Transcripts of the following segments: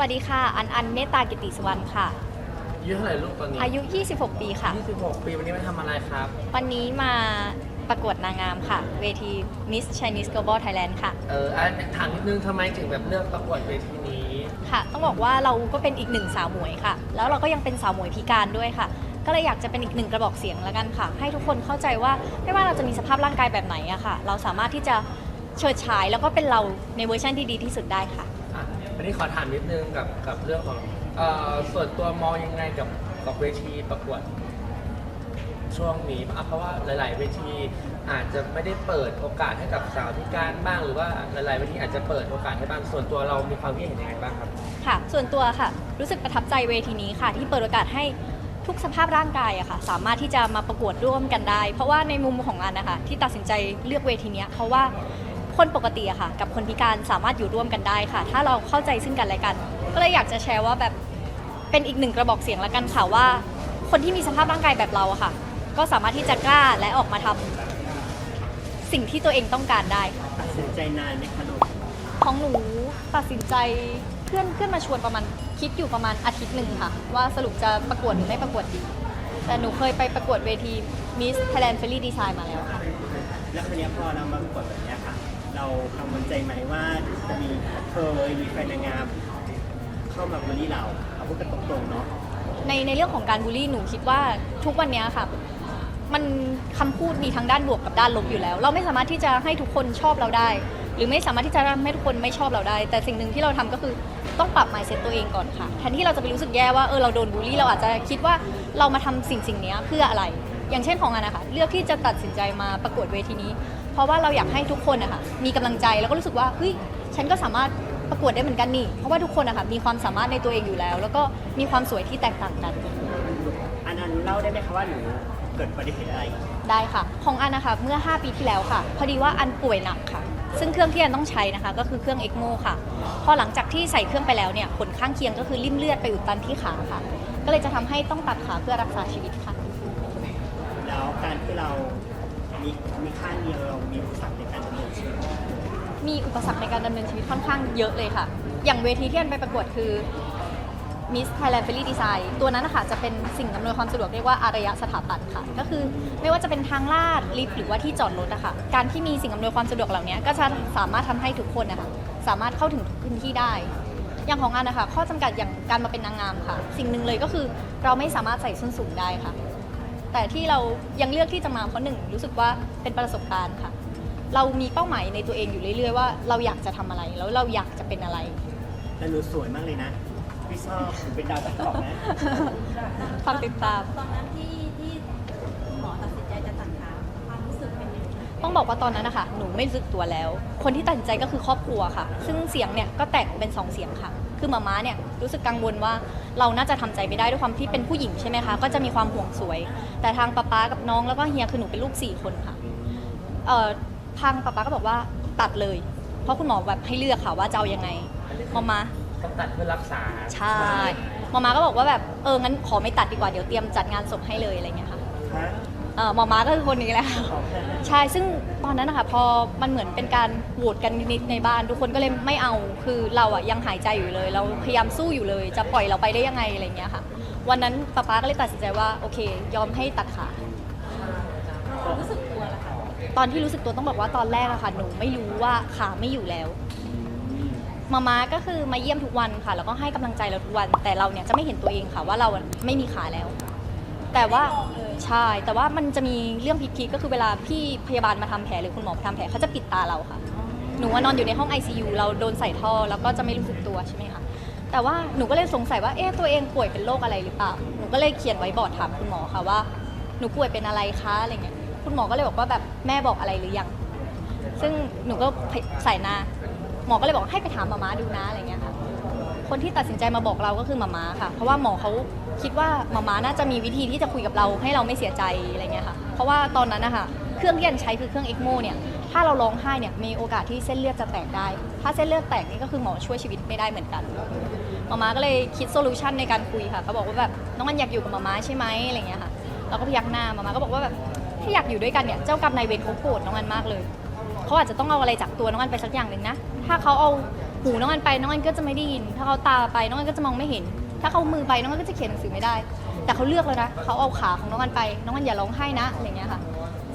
วัสดีค่ะ อันอันเมตตากิติสุวรรณค่ะ อายุเท่าไหร่ลูกตอนนี้อายุ 26 ปีค่ะ 26 ปีวันนี้มาทำอะไรครับ วันนี้มาประกวดนางงามค่ะ เวที Miss Chinese Global Thailand ค่ะ เอออันถามนิดนึงทำไมถึงแบบเลือกประกวดเวทีนี้ ค่ะ ต้องบอกว่าเราก็เป็นอีกหนึ่งสาวหมวยค่ะ แล้วเราก็ยังเป็นสาวหมวยพิการด้วยค่ะ ก็เลยอยากจะเป็นอีกหนึ่งกระบอกเสียงแล้วกันค่ะ ให้ทุกคนเข้าใจว่าไม่ว่าเราจะมีสภาพร่างกายแบบไหนอะค่ะ เราสามารถที่จะเฉิดฉายแล้วก็เป็นเราในเวอร์ชันที่ดีที่สุดได้ค่ะ อันนี้ขอถามนิดนึงกับกับเรื่องของเอ่อส่วนตัวมองยังไงกับกับเวทีประกวด ช่วงนี้อะเพราะว่าหลาย ๆ เวทีอาจจะไม่ได้เปิดโอกาสให้กับสาวพิการบ้างหรือว่าหลาย ๆ เวทีอาจจะเปิดโอกาสให้บ้างส่วนตัวเรามีความคิดเห็นยังไงบ้างครับ ค่ะ ส่วนตัวค่ะ รู้สึกประทับใจเวทีนี้ค่ะ ที่เปิดโอกาสให้ทุกสภาพร่างกายอะค่ะ สามารถที่จะมาประกวดร่วมกันได้ เพราะว่าในมุมของอันนะคะ ที่ตัดสินใจเลือกเวทีเนี้ยเพราะว่า คนปกติอะค่ะ กับคนพิการสามารถอยู่ร่วมกันได้ค่ะ ถ้าเราเข้าใจซึ่งกันและกัน ก็เลยอยากจะแชร์ว่าแบบเป็นอีกหนึ่งกระบอกเสียงแล้วกันค่ะว่า คนที่มีสภาพร่างกายแบบเราอะค่ะ ก็สามารถที่จะกล้าและออกมาทำสิ่งที่ตัวเองต้องการได้ค่ะ ตัดสินใจนานไหมคะลูกของหนูตัดสินใจเพื่อนเพื่อนมาชวนประมาณคิดอยู่ประมาณอาทิตย์หนึ่งค่ะ ว่าสรุปจะประกวดหรือไม่ประกวดดี แต่หนูเคยไปประกวดเวที Miss Thailand f a i r y Design มาแล้วค่ะ แล้วคนนี้ยพอเรามาประกวดแบบเนี้ยค่ะ เรากังวลใจไหมว่าจะมีเคยมีแฟนนางงามเข้ามาบูลลี่เราเอาพูดกันตรงๆเนาะในในเรื่องของการบูลลี่หนูคิดว่าทุกวันเนี้ยค่ะ มันคำพูดมีทั้งด้านบวกกับด้านลบอยู่แล้ว เราไม่สามารถที่จะให้ทุกคนชอบเราได้ หรือไม่สามารถที่จะทำให้ทุกคนไม่ชอบเราได้ แต่สิ่งหนึ่งที่เราทำก็คือต้องปรับ mindset ตัวเองก่อนค่ะแทนที่เราจะไปรู้สึกแย่ว่าเออเราโดนบูลลี่เราอาจจะคิดว่าเรามาทำสิ่งสิ่งเนี้ยเพื่ออะไร อย่างเช่นของอันนะคะเลือกที่จะตัดสินใจมาประกวดเวทีนี้ เพราะว่าเราอยากให้ทุกคนนะคะมีกำลังใจแล้วก็รู้สึกว่าเฮ้ยฉันก็สามารถประกวดได้เหมือนกันนี่ เพราะว่าทุกคนนะคะมีความสามารถในตัวเองอยู่แล้ว แล้วก็มีความสวยที่แตกต่างกันอันนั้นเล่าได้ไหมคะว่าหนูเกิดอุบัติเหตุอะไร ได้ค่ะ ของอันนะคะเมื่อ 5 ปีที่แล้วค่ะ พอดีว่าอันป่วยหนักค่ะ ซึ่งเครื่องที่อันต้องใช้นะคะ ก็คือเครื่องเอ็กโมค่ะ พอหลังจากที่ใส่เครื่องไปแล้วเนี่ยผลข้างเคียงก็คือริ่มเลือดไปอุดตันที่ขาค่ะ ก็เลยจะทำให้ต้องตัดขาเพื่อรักษาชีวิตค่ะ แล้วการที่เรา มีมีข้างเดียวเรามีอุปสรรคในการดำเนินชีวิตมีอุปสรรคในการดำเนินชีวิตค่อนข้างเยอะเลยค่ะ อย่างเวทีที่อันไปประกวดคือ Miss Thailand f a i r y Design ตัวนั้นนะคะจะเป็นสิ่งอำนวยความสะดวกเรียกว่าอารยะสถาปัตย์ค่ะ ก็คือไม่ว่าจะเป็นทางลาดลิฟต์หรือว่าที่จอดรถอะค่ะการที่มีสิ่งอำนวยความสะดวกเหล่านี้ก็จะสามารถทำให้ทุกคนนะคะสามารถเข้าถึงทุกพื้นที่ได้ อย่างของอันนะคะข้อจำกัดอย่างการมาเป็นนางงามค่ะ สิ่งหนึ่งเลยก็คือเราไม่สามารถใส่ส้นสูงได้ค่ะ แต่ที่เรายังเลือกที่จะมาเพราะหนึ่งรู้สึกว่าเป็นประสบการณ์ค่ะ เรามีเป้าหมายในตัวเองอยู่เรื่อยๆว่าเราอยากจะทำอะไรแล้วเราอยากจะเป็นอะไรแล้วหนูสวยมากเลยนะพี่ชอบหนูเป็นดาวตะกอกนะฝากติดตามตอนนั้นที่ที่คุณหมอตัดสินใจจะตัดขาความรู้สึกเป็นยังไงต้องบอกว่าตอนนั้นนะคะหนูไม่รู้สึกตัวแล้ว คนที่ตัดสินใจก็คือครอบครัวค่ะ ซึ่งเสียงเนี่ยก็แตกเป็นสองเสียงค่ะ คือมาม่าเนี่ยรู้สึกกังวลว่าเราน่าจะทำใจไม่ได้ด้วยความที่เป็นผู้หญิงใช่ไหมคะก็จะมีความห่วงสวย แต่ทางป๊าป๊ากับน้องแล้วก็เฮียคือหนูเป็นลูกสี่คนค่ะเอ่อทางป๊าป๊าก็บอกว่าตัดเลย เพราะคุณหมอแบบให้เลือกค่ะว่าจะเอายังไงมาม่าต้องตัดเพื่อรักษาใช่มาม่าก็บอกว่าแบบเอองั้นขอไม่ตัดดีกว่าเดี๋ยวเตรียมจัดงานศพให้เลยอะไรเงี้ยค่ะฮะ เออมาม่าก็คือคนนี้แหละขอบคุณใช่ซึ่งตอนนั้นนะคะพอมันเหมือนเป็นการโหวตกันนิดๆในบ้าน ทุกคนก็เลยไม่เอาคือเราอะยังหายใจอยู่เลย เราพยายามสู้อยู่เลย จะปล่อยเราไปได้ยังไงอะไรเงี้ยค่ะวันนั้นป๊าป๊าก็เลยตัดสินใจว่าโอเค ยอมให้ตัดขาความรู้สึกตัวล่ะค่ะตอนที่รู้สึกตัวต้องบอกว่าตอนแรกอะค่ะหนูไม่รู้ว่าขาไม่อยู่แล้ว มาม่าก็คือมาเยี่ยมทุกวันค่ะ แล้วก็ให้กำลังใจเราทุกวัน แต่เราเนี่ยจะไม่เห็นตัวเองค่ะว่าเราอะไม่มีขาแล้ว แต่ว่าใช่ แต่ว่ามันจะมีเรื่องพีคๆก็คือเวลาพี่พยาบาลมาทำแผลหรือคุณหมอมาทำแผลเขาจะปิดตาเราค่ะ หนูว่านอนอยู่ในห้อง ICU เราโดนใส่ท่อแล้วก็จะไม่รู้สึกตัวใช่ไหมคะ แต่ว่าหนูก็เลยสงสัยว่าเอ๊ะตัวเองป่วยเป็นโรคอะไรหรือเปล่า หนูก็เลยเขียนไว้บอร์ดถามคุณหมอค่ะว่าหนูป่วยเป็นอะไรคะอะไรเงี้ย คุณหมอก็เลยบอกว่าแบบแม่บอกอะไรหรือยัง ซึ่งหนูก็ใส่หน้า หมอก็เลยบอกให้ไปถามมาม่าดูนะอะไรเงี้ยค่ะ คนที่ตัดสินใจมาบอกเราก็คือมาม่าค่ะ เพราะว่าหมอเขา คิดว่ามาม่าน่าจะมีวิธีที่จะคุยกับเราให้เราไม่เสียใจอะไรเงี้ยค่ะ เพราะว่าตอนนั้นนะคะเครื่องที่อันใช้คือเครื่องเอ็กโมเนี่ย ถ้าเราร้องไห้เนี่ยมีโอกาสที่เส้นเลือดจะแตกได้ ถ้าเส้นเลือดแตกนี่ก็คือหมอช่วยชีวิตไม่ได้เหมือนกันมาม่าก็เลยคิดโซลูชันในการคุยค่ะเขาบอกว่าแบบน้องอันอยากอยู่กับมาม่าใช่ไหมอะไรเงี้ยค่ะเราก็พยักหน้ามาม่าก็บอกว่าแบบถ้าอยากอยู่ด้วยกันเนี่ยเจ้ากรรมนายเวรเขาโกรธน้องอันมากเลยเขาอาจจะต้องเอาอะไรจากตัวน้องอันไปสักอย่างหนึ่งนะถ้าเขาเอาหูน้องอันไปน้องอันก็จะไม่ได้ยิน ถ้าเขาตาไปน้องอันก็จะมองไม่เห็น ถ้าเขามือไปน้องอันก็จะเขียนหนังสือไม่ได้ แต่เขาเลือกแล้วนะเขาเอาขาของน้องอันไป น้องอันอย่าร้องไห้นะอะไรเงี้ยค่ะ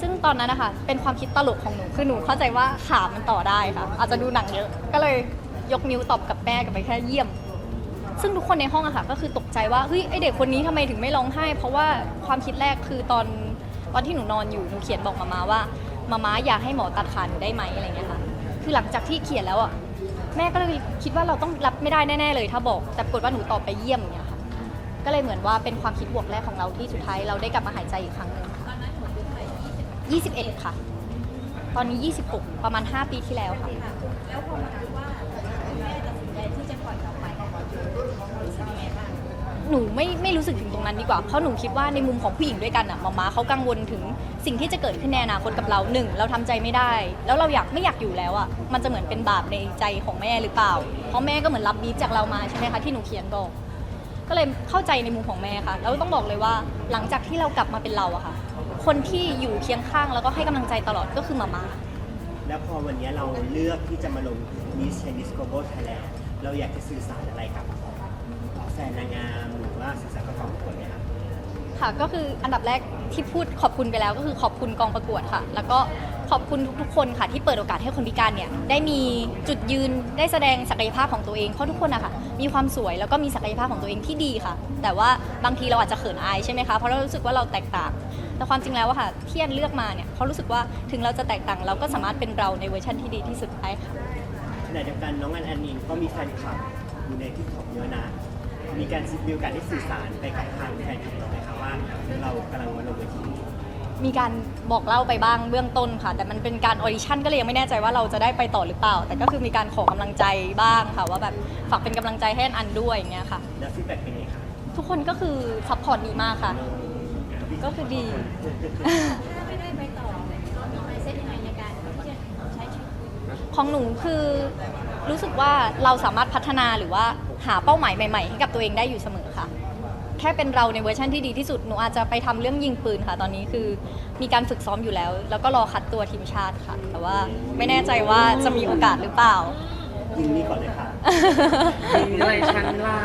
ซึ่งตอนนั้นนะคะเป็นความคิดตลกของหนูคือหนูเข้าใจว่าขามันต่อได้ค่ะ อาจจะดูหนังเยอะ ก็เลยยกนิ้วตอบกับแม่กลับไปแค่เยี่ยม ซึ่งทุกคนในห้องอะค่ะก็คือตกใจว่าเฮ้ยไอเด็กคนนี้ทำไมถึงไม่ร้องไห้ เพราะว่าความคิดแรกคือตอนตอนที่หนูนอนอยู่หนูเขียนบอกมามาว่ามามาอยากให้หมอตัดขาหนูได้ไหมอะไรเงี้ยค่ะ คือหลังจากที่เขียนแล้วอะ แม่ก็เลยคิดว่าเราต้องรับไม่ได้แน่ๆเลย ถ้าบอก แต่ปรากฏว่าหนูตอบไปเยี่ยมอย่างเงี้ยค่ะ ก็เลยเหมือนว่าเป็นความคิดบวกแรกของเราที่สุดท้ายเราได้กลับมาหายใจอีกครั้งหนึ่งตอนนั้นหนูอายุเท่าไหร่ยี่สิบ21 ค่ะ ตอนนี้ 26 ประมาณ 5 ปีที่แล้วค่ะค่ะ แล้วพอมารู้ว่าคุณแม่ตัดสินใจที่จะปล่อยเราไปรู้สึกยังไงบ้าง หนูไม่ไม่รู้สึกถึงตรงนั้นดีกว่า เพราะหนูคิดว่าในมุมของผู้หญิงด้วยกันอะมาม่าเขากังวลถึงสิ่งที่จะเกิดขึ้นในอนาคตกับเราหนึ่งเราทำใจไม่ได้ แล้วเราอยากไม่อยากอยู่แล้วอะมันจะเหมือนเป็นบาปในใจของแม่หรือเปล่า เพราะแม่ก็เหมือนรับบีบจากเรามาใช่ไหมคะที่หนูเขียนบอก ก็เลยเข้าใจในมุมของแม่ค่ะ แล้วต้องบอกเลยว่าหลังจากที่เรากลับมาเป็นเราอะค่ะ คนที่อยู่เคียงข้างแล้วก็ให้กำลังใจตลอดก็คือมาม่า แล้วพอวันนี้เราเลือกที่จะมาลง Miss Chinese Global Thailand เราอยากจะสื่อสารอะไรกับแฟนนางงามหรือ ว่าสื่อสารกับกองประกวดไหมครับค่ะก็คืออันดับแรกที่พูดขอบคุณไปแล้วก็คือขอบคุณกองประกวดค่ะ แล้วก็ขอบคุณทุกๆคนค่ะ ที่เปิดโอกาสให้คนพิการเนี่ยได้มีจุดยืนได้แสดงศักยภาพของตัวเองเพราะทุกคนอะค่ะมีความสวยแล้วก็มีศักยภาพของตัวเองที่ดีค่ะ แต่ว่าบางทีเราอาจจะเขินอายใช่ไหมคะเพราะเรารู้สึกว่าเราแตกต่าง แต่ความจริงแล้วอะค่ะที่อันเลือกมาเนี่ยเขารู้สึกว่าถึงเราจะแตกต่างเราก็สามารถเป็นเราในเวอร์ชันที่ดีที่สุดได้ค่ะขณะเดียวกันน้องอันอันนินก็มีแฟนคลับอยู่ในที่ของเยอะนะ มีการมีโอกาสได้สื่อสารไปกับทางแฟนคลับเราไหมครับว่าเรากำลังมาลงเวที มีการบอกเล่าไปบ้างเบื้องต้นค่ะ แต่มันเป็นการออดิชั่นก็เลยยังไม่แน่ใจว่าเราจะได้ไปต่อหรือเปล่า แต่ก็คือมีการขอกำลังใจบ้างค่ะว่าแบบฝากเป็นกำลังใจให้อันอันด้วยอย่างเงี้ยค่ะ แล้วฟีดแบ็กเป็นไงครับทุกคนก็คือซัพพอร์ตดีมากค่ะ ก็คือดี ถ้าไม่ได้ไปต่อเรามีไมเซ็ตยังไงในการที่จะใช้ชีวิตของหนูคือรู้สึกว่าเราสามารถพัฒนาหรือว่า หาเป้าหมายใหม่ๆให้กับตัวเองได้อยู่เสมอค่ะ แค่เป็นเราในเวอร์ชันที่ดีที่สุดหนูอาจจะไปทำเรื่องยิงปืนค่ะ ตอนนี้คือมีการฝึกซ้อมอยู่แล้ว แล้วก็รอคัดตัวทีมชาติค่ะ แต่ว่าไม่แน่ใจว่าจะมีโอกาสหรือเปล่ายิงนี่ก่อนเลยค่ะมีอะไรชั้นล่ะ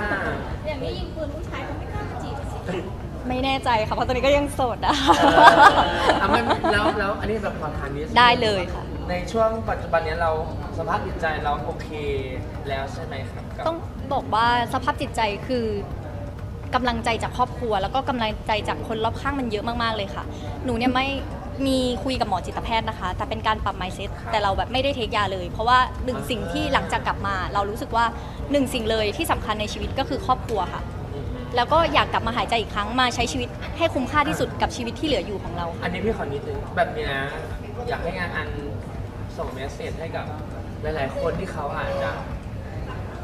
อย่างนี้ยิงปืนผู้ชายเขาไม่กล้ามาจีบสิไม่แน่ใจค่ะเพราะตอนนี้ก็ยังโสดอะอะมันแล้วแล้วอันนี้แบบขอถามนิดนึงได้เลยค่ะ ในช่วงปัจจุบันเนี้ยเราสภาพจิตใจเราโอเคแล้วใช่ไหมครับกับต้องบอกว่าสภาพจิตใจคือกำลังใจจากครอบครัว แล้วก็กำลังใจจากคนรอบข้างมันเยอะมากๆเลยค่ะ หนูเนี่ยไม่มีคุยกับหมอจิตแพทย์นะคะ แต่เป็นการปรับ mindset แต่เราแบบไม่ได้เทคยาเลย เพราะว่าหนึ่งสิ่งที่หลังจากกลับมา เรารู้สึกว่าหนึ่งสิ่งเลยที่สำคัญในชีวิตก็คือครอบครัวค่ะแล้วก็อยากกลับมาหายใจอีกครั้งมาใช้ชีวิตให้คุ้มค่าที่สุดกับชีวิตที่เหลืออยู่ของเรา อันนี้พี่ขอนิดนึงแบบเนี้ยอยากให้งานอัน ส่งเมสเซจให้กับหลายๆ คนที่เขาอาจจะ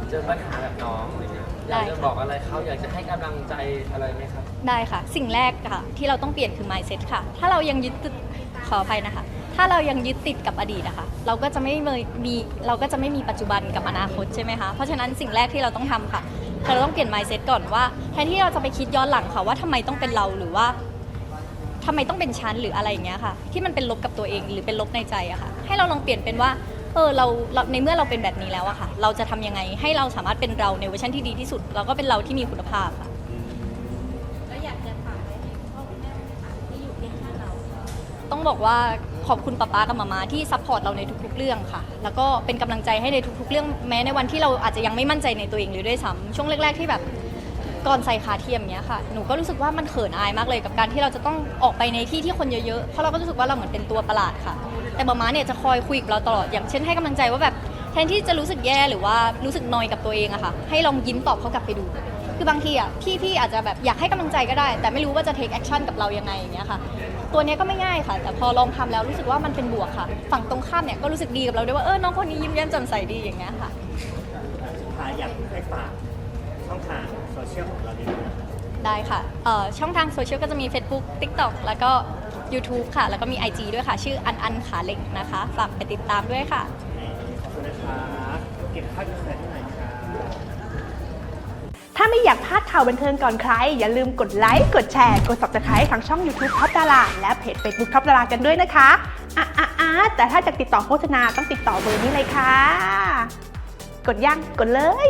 เจอปัญหาแบบน้องอะไรเงี้ยอยากจะบอกอะไรเขาอยากจะให้กำลังใจอะไรไหมครับ ได้ค่ะ สิ่งแรกค่ะ ที่เราต้องเปลี่ยนคือ mindset ค่ะ ถ้าเรายังยึดติดขออภัยนะคะ ถ้าเรายังยึดติดกับอดีตนะคะเราก็จะไม่มีเราก็จะไม่มีปัจจุบันกับอนาคตใช่ไหมคะเพราะฉะนั้นสิ่งแรกที่เราต้องทำค่ะเราต้องเปลี่ยน mindset ก่อนว่าแทนที่เราจะไปคิดย้อนหลังค่ะว่าทำไมต้องเป็นเราหรือว่าทำไมต้องเป็นฉันหรืออะไรอย่างเงี้ยค่ะ ที่มันเป็นลบกับตัวเองหรือเป็นลบในใจอะค่ะ ให้เราลองเปลี่ยนเป็นว่าเออเราเราในเมื่อเราเป็นแบบนี้แล้วอะค่ะ เราจะทำยังไงให้เราสามารถเป็นเราในเวอร์ชันที่ดีที่สุด แล้วก็เป็นเราที่มีคุณภาพค่ะแล้วอยากจะฝากไว้ให้พ่อคุณแม่ที่อยู่เคียงข้างเรา ต้องบอกว่าขอบคุณป๊าป๊ากับมามาที่ซัพพอร์ตเราในทุกๆเรื่องค่ะ แล้วก็เป็นกำลังใจให้ในทุกๆเรื่องแม้ในวันที่เราอาจจะยังไม่มั่นใจในตัวเองเลยด้วยซ้ำช่วงแรกๆที่แบบ ก่อนใส่ขาเทียมเนี้ยค่ะ หนูก็รู้สึกว่ามันเขินอายมากเลยกับการที่เราจะต้องออกไปในที่ที่คนเยอะๆ เพราะเราก็รู้สึกว่าเราเหมือนเป็นตัวประหลาดค่ะ แต่มามาเนี่ยจะคอยคุยกับเราตลอด อย่างเช่นให้กำลังใจว่าแบบแทนที่จะรู้สึกแย่หรือว่ารู้สึกนอยกับตัวเองอะค่ะ ให้ลองยิ้มตอบเขากลับไปดู คือบางทีอะพี่พี่อาจจะแบบอยากให้กำลังใจก็ได้ แต่ไม่รู้ว่าจะ take action กับเรายังไงอย่างเงี้ยค่ะ ตัวเนี้ยก็ไม่ง่ายค่ะ แต่พอลองทำแล้วรู้สึกว่ามันเป็นบวกค่ะ ฝั่งตรงข้ามเนี่ยก็รู้สึกดีกับเราด้วยว่าเออน้องคนนี้ยิ้มแย้มแจ่มใสดีอย่างเงี้ยค่ะอยากให้ฝาก ช่องทางโซเชียลของเราดีไหมได้ค่ะเอ่อช่องทางโซเชียลก็จะมี Facebook TikTok แล้วก็ YouTube ค่ะ แล้วก็มี IG ด้วยค่ะ ชื่ออันอันขาเหล็กนะคะ ฝากไปติดตามด้วยค่ะ ขอบคุณนะครับเก็บภาพอินเสิร์ตให้หน่อยครับถ้าไม่อยากพลาดข่าวบันเทิงก่อนใคร อย่าลืมกดไลค์ กดแชร์ กด subscribe ทางช่อง YouTube ท็อปดาราและเพจ Facebook ท็อปดารากันด้วยนะคะอะอะอะแต่ถ้าจะติดต่อโฆษณาต้องติดต่อเบอร์นี้เลยค่ะ กดย่างกดเลย